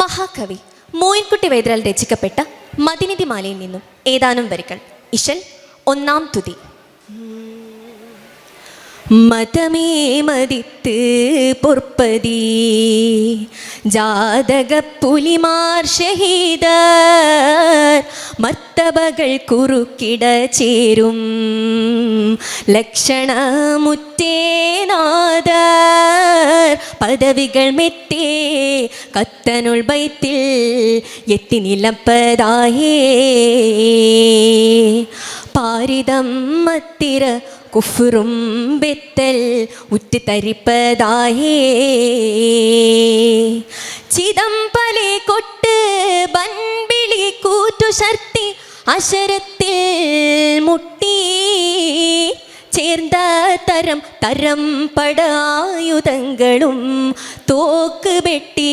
മഹാകവി മോയിൻകുട്ടി വൈദ്യരാൽ രചിക്കപ്പെട്ട മതിനിധിമാലയിൽ നിന്നും ഏതാനും വരികൾ. ഇഷൻ ഒന്നാം തുതി. മതമേ മതിത്ത് പൊർപ്പതി. ജാതക പുലിമാർ ഷഹീദർ. മർത്തബകൾ കുറുക്കിട ചേരും. ലക്ഷണമുറ്റേനാദർ പദവികൾ മെത്തേ കത്തനുൾ ബൈത്തിൽ എത്തി നിലപ്പതായേ. പാരിതം മത്തിര കുഫറും ബെത്തൽ ഉറ്റുതരിപ്പതായേ ചിദംപലെ കൊട്ട് ബൻപിളി കൂറ്റു ശർത്തി അശരത്തിൽ മുട്ടി ചേർந்த തരം തരം പടായുധങ്ങളും തോക്ക് വെട്ടി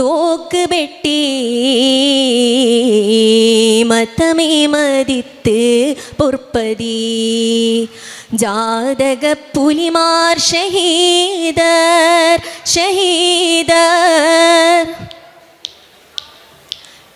തോക്ക് വെട്ടി മതമേ മതിത്ത് പൊർപ്പതി ജാതക പുലിമാർ ഷഹീദർ ഷഹീദർ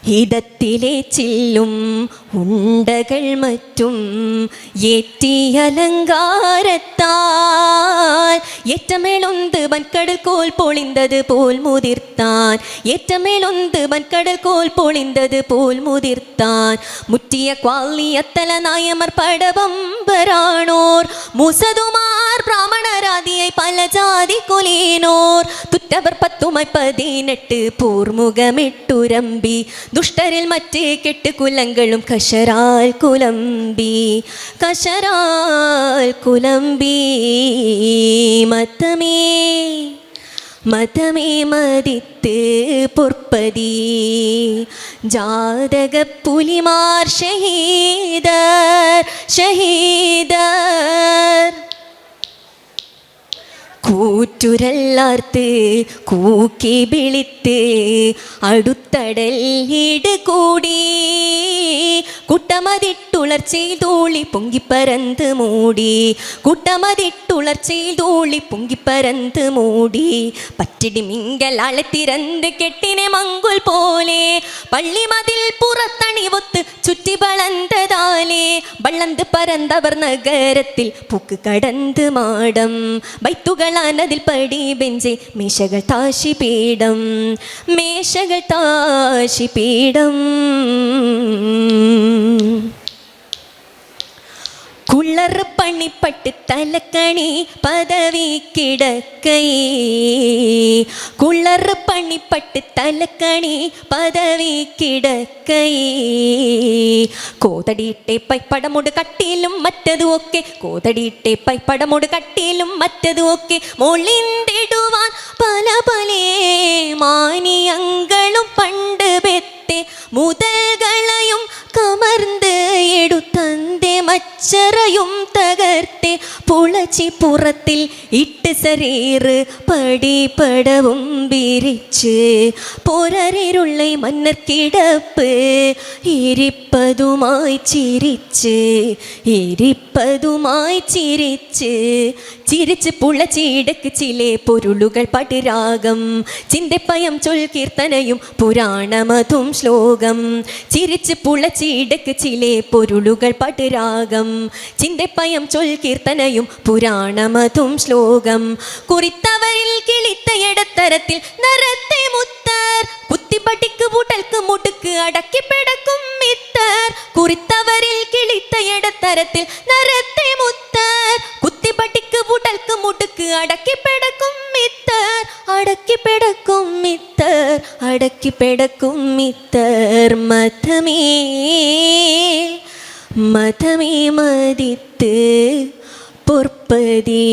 இதத்திலே சில்லும் உண்டகள் மற்றும் ஏற்றி அலங்காரத்தால். ஏற்றமேலொந்து மண்கடல் கோல் பொழிந்தது போல் முதிர்த்தான். ஏற்றமேலொந்து மண்கடல் கோல் பொழிந்தது போல் முதிர்த்தான். முற்றிய குவாலியத்தல நாயமர் படபம்பரானோர் முசதுமார் பிராமணராதியை பலஜா കൊലേനോർ തുറ്റവർ പത്തുമായി പതിനെട്ട് പൂർമുഖമിട്ടുരമ്പി ദുഷ്ടരിൽ മറ്റേ കെട്ട് കുലങ്ങളും കശരാൽ കുലമ്പി. കശരാൽ കുലമ്പി. മതമേ മതമേ മതിത്ത് പൊർപ്പതി. ജാതക പുലിമാർ ഷഹീദർ ഷഹീദർ കൂറ്റുരല്ലാർത്ത് കൂക്കി വിളിത്ത് അടുത്തടൽ ഈട് കൂടി കുട്ടമതിട്ടുളർച്ചയിൽ തോളി പൊങ്കിപ്പരന്ത് മൂടി. കുട്ടമതിട്ടുളർച്ചയിൽ തോളി പൊങ്കിപ്പരന്ത് മൂടി. പറ്റിടി മിങ്കലാളെ തിരന്ത് കെട്ടിനെ മങ്കുൽ പോലെ. പള്ളിമതിൽ പുറത്തണിവൊത്ത് ചുറ്റി വളന്തതാലേ വള്ളന്ത് പരന്തവർ നഗരത്തിൽ പൂക്ക് കടന്ത് മാടം. ബൈത്തുകളാനതിൽ പടി ബെഞ്ചി മേശകൾ താശി പീഠം മേശകൾ താശി പീഠം. കുളർ പണിപ്പട്ട് തലക്കണി പദവി കിടക്കൈ കുളർ പണിപ്പട്ട് തലക്കണി പദവി കിടക്കൈ കോതടിയിട്ടെ പൈപ്പടമുട് കട്ടിയിലും മറ്റതും ഒക്കെ കോതടിയിട്ടെ പൈപ്പടമുട് കട്ടിയിലും മറ്റതും ഒക്കെ മൊളിന്തിടുവാൻ പല പല മാനിയങ്ങളും പണ്ട് ബെത്തെ മുതൽകളയും പുറത്തിൽ ഇട്ട് സരീറ് പടിപടവും വിരിച്ച് പോരരുള്ള മന്നർ കിടപ്പ് ഇരിപ്പതുമായി ചിരിച്ച് ഇരിപ്പതുമായി ചിരിച്ച്. ചിരിച്ച് പുളച്ചിടക്ക് ചിലെ പൊരുളുകൾ പടിരാഗം. ചിന്തപ്പയം ചൊൽ കീർത്തനയും പുരാണമതും ശ്ലോകം. ചിരിച്ച് പുളച്ചിടക്ക് ചിലെ പൊരുളുകൾ പടിരാഗം. ചിന്തപ്പയം ചൊൽ കീർത്തനയും പുരാണമതും ശ്ലോകം. കുറിത്തവരിൽ കിളിത്തയിടത്തരത്തിൽ നിറത്തെ മുത്തർ. കുത്തിപ്പട്ടിക്ക് പൂട്ടൽക്ക് മുടുക്ക് അടക്കി പിടക്കും മിത്തർ. കുറിത്തവരിൽ കിളിത്തയിടത്തരത്തിൽ നിറത്തെ മുത്തർ. കുത്തിപ്പട്ടിക്ക് പൂട്ടൽക്ക് മുടുക്ക് അടക്കി പിടക്കും മിത്തർ. അടക്കി പിടക്കും മിത്തർ. അടക്കി പിടക്കും മിത്തർ. മതമേ മതമേ മതിത്ത് പൊർപ്പതി